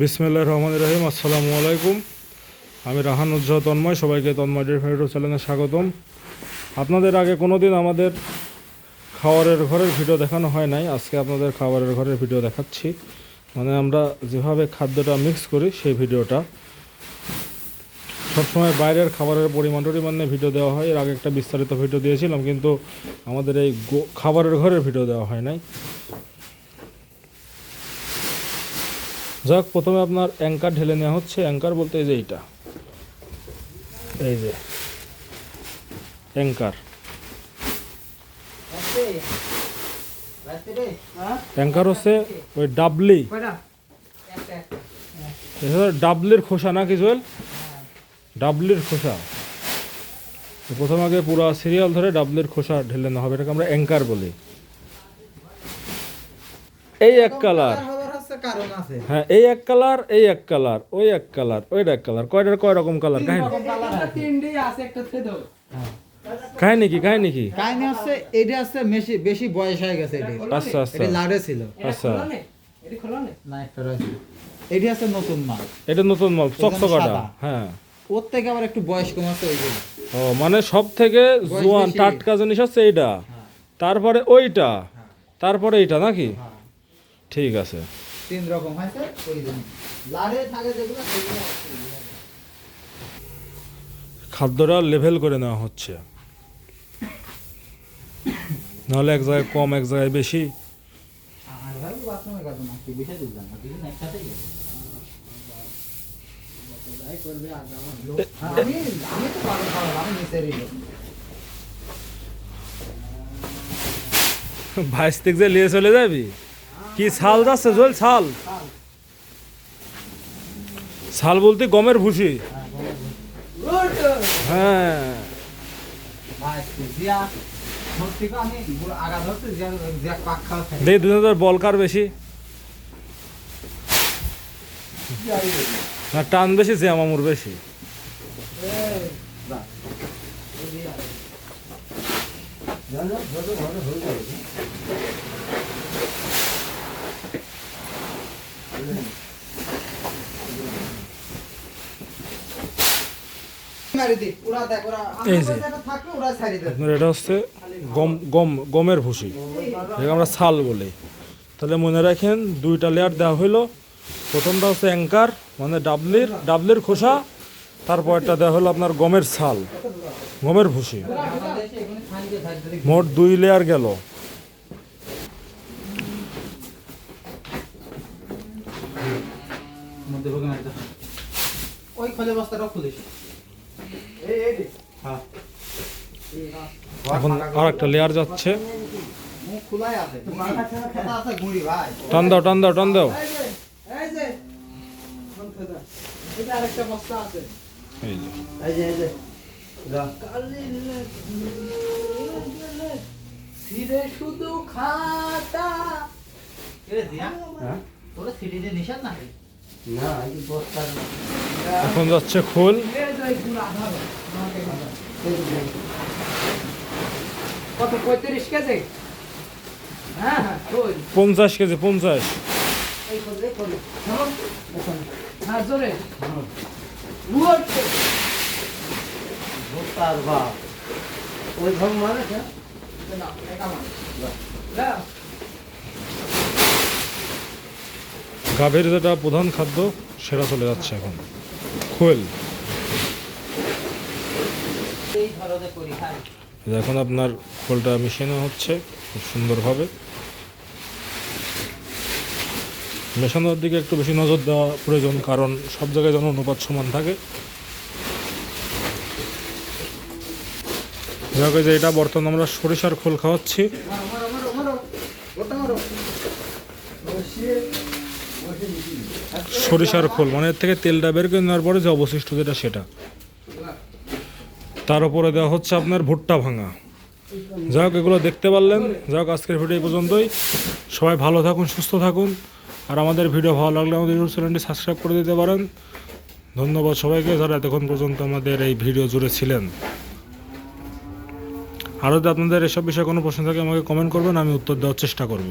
বিসমিল্লাহ রহমান রহিম, আসসালামু আলাইকুম। আমি রাহান উজ্জ্বল তন্ময়, সবাইকে তন্ময় ডেফিনেটিভ চ্যানেলে স্বাগতম। আপনাদের আগে কোনো দিন আমাদের খাবারের ঘরের ভিডিও দেখানো হয় নাই, আজকে আপনাদের খাবারের ঘরের ভিডিও দেখাচ্ছি। মানে আমরা যেভাবে খাদ্যটা মিক্স করি, সেই ভিডিওটা। সবসময় বাইরের খাবারের পরিমাণ টরিমাণ ভিডিও দেওয়া হয়। এর আগে একটা বিস্তারিত ভিডিও দিয়েছিলাম, কিন্তু আমাদের এই খাবারের ঘরের ভিডিও দেওয়া হয় নাই। যাক প্রথমে আপনার অ্যাঙ্কার ঢেলে নেওয়া হচ্ছে। অ্যাঙ্কার বলতে এই যে এইটা। এই যে। অ্যাঙ্কার অ্যাঙ্কার হচ্ছে ওই ডাবলি। ডাবলির খোসা না কি জুয়েল? ডাবলির খোসা। প্রথম আগে পুরো সিরিয়াল ধরে ডাবলির খোসা ঢেলে নেওয়া হবে। এটাকে আমরা অ্যাঙ্কার বলি। এই এক কালার কারণ আছে। হ্যাঁ এই এক কালার এই এক কালার ওই এক কালার ওইটা এক কালার কয়টার কয় রকম কালার? কাহিনী। কাহিনী কি কাহিনী কি? কাহিনী হচ্ছে এটা হচ্ছে বেশি বেশি বয়স হয়ে গেছে এটি আচ্ছা আচ্ছা। এটা লাড়ে ছিল। আচ্ছা। না একটা রয়েছে এটি হচ্ছে নতুন মাল। এটা নতুন মাল চকচকাটা হ্যাঁ। ওর থেকে আবার একটু বয়স কম আছে ওই ও মানে সব থেকে জোয়ান টাটকা জিনিস হচ্ছে এইটা। তারপরে ওইটা। তারপরে এইটা নাকি? হ্যাঁ, ঠিক আছে। তিন রকম হয়েছে ওই জন্য লাড়ে থাকে যেগুলো সেগুলো খাদ্যটা লেভেল করে নেওয়া হচ্ছে। নাহলে এক জায়গায় কম এক জায়গায় বেশি। ভাইস থেকে যে নিয়ে চলে যাবি? কি ছাল যাচ্ছে? জল ছাল। ছাল বলতে গমের ভুসি। হ্যাঁ। দুই হাজার বল কার বেশি? টান বেশি যে মামুর বেশি। দি ওরা এই যে। আমরা থাকলে ওরা ছাড়ি দেয় আপনার এটা হচ্ছে গম গম গমের ভুসি। এটাকে আমরা ছাল বলি। তাহলে মনে রাখেন দুইটা লেয়ার দেওয়া হইল। প্রথমটা হচ্ছে অ্যাঙ্কার মানে ডাবলির ডাবলির খোসা। তারপরটা দেওয়া হলো আপনার গমের ছাল গমের ভুসি। মোট দুই লেয়ার গেল। ওই খোলে বস্তাটা খুলিস। এখন আর একটা লেয়ার যাচ্ছে। টান দাও টান দাও টান দাও। শুধু খাতা। হ্যাঁ? তোরা সিডি দিয়ে নিশান না এখন যাচ্ছে খোল। কত পঁয়ত্রিশ কেজি? হ্যাঁ হ্যাঁ ওই পঞ্চাশ কেজি পঞ্চাশ। হ্যাঁ ওই ঘর মানে না একা মার দাও গাভীর যেটা প্রধান খাদ্য, সেটা চলে যাচ্ছে এখন। যে এখন আপনার খোলটা মিশানো হচ্ছে, খুব সুন্দরভাবে। মেশানোর দিকে একটু বেশি নজর দেওয়া প্রয়োজন, কারণ সব জায়গায় যেন অনুপাত সমান থাকে। যে এটা বর্তমানে আমরা সরিষার খোল খাওয়াচ্ছি। সরিষার খোল মানে এর থেকে তেলটা বের করে নেওয়ার পরে যে অবশিষ্ট যেটা সেটা। তার উপরে দেওয়া হচ্ছে আপনার ভুট্টা ভাঙা। যাই হোক, এগুলো দেখতে পারলেন। যাই হোক, আজকের ভিডিও এই পর্যন্তই। সবাই ভালো থাকুন, সুস্থ থাকুন। আর আমাদের ভিডিও ভালো লাগলে আমাদের ইউটিউব চ্যানেলটি সাবস্ক্রাইব করে দিতে পারেন। ধন্যবাদ সবাইকে, যারা এতক্ষণ পর্যন্ত আমাদের এই ভিডিও জুড়ে ছিলেন। আরও যদি আপনাদের এসব বিষয়ে কোনো প্রশ্ন থাকে, আমাকে কমেন্ট করবেন, আমি উত্তর দেওয়ার চেষ্টা করব।